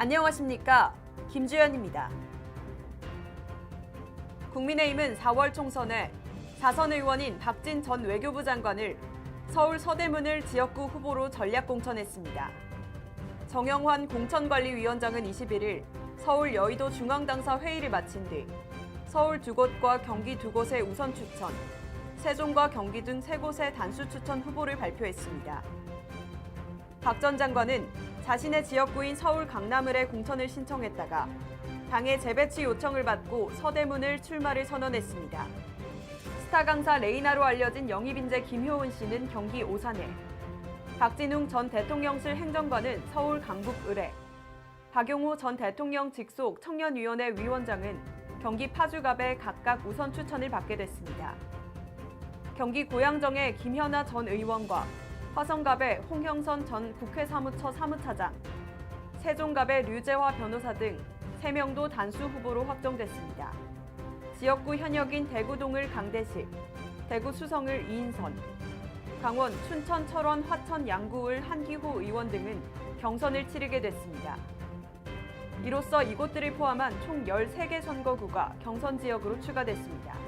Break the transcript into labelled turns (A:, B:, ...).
A: 안녕하십니까. 김주연입니다. 국민의힘은 4월 총선에 사선 의원인 박진 전 외교부 장관을 서울 서대문을 지역구 후보로 전략 공천했습니다. 정영환 공천관리위원장은 21일 서울 여의도 중앙당사 회의를 마친 뒤 서울 두 곳과 경기 두 곳의 우선 추천, 세종과 경기 등 세 곳의 단수 추천 후보를 발표했습니다. 박 전 장관은 자신의 지역구인 서울 강남을의 공천을 신청했다가 당의 재배치 요청을 받고 서대문을 출마를 선언했습니다. 스타 강사 레이나로 알려진 영입인재 김효은 씨는 경기 오산에, 박진웅 전 대통령실 행정관은 서울 강북 을에, 박용호 전 대통령 직속 청년위원회 위원장은 경기 파주갑에 각각 우선 추천을 받게 됐습니다. 경기 고양정의 김현아 전 의원과 화성갑의 홍형선 전 국회 사무처 사무차장, 세종갑의 류재화 변호사 등 3명도 단수 후보로 확정됐습니다. 지역구 현역인 대구동을 강대식, 대구 수성을 이인선, 강원, 춘천, 철원, 화천, 양구을 한기호 의원 등은 경선을 치르게 됐습니다. 이로써 이곳들을 포함한 총 13개 선거구가 경선 지역으로 추가됐습니다.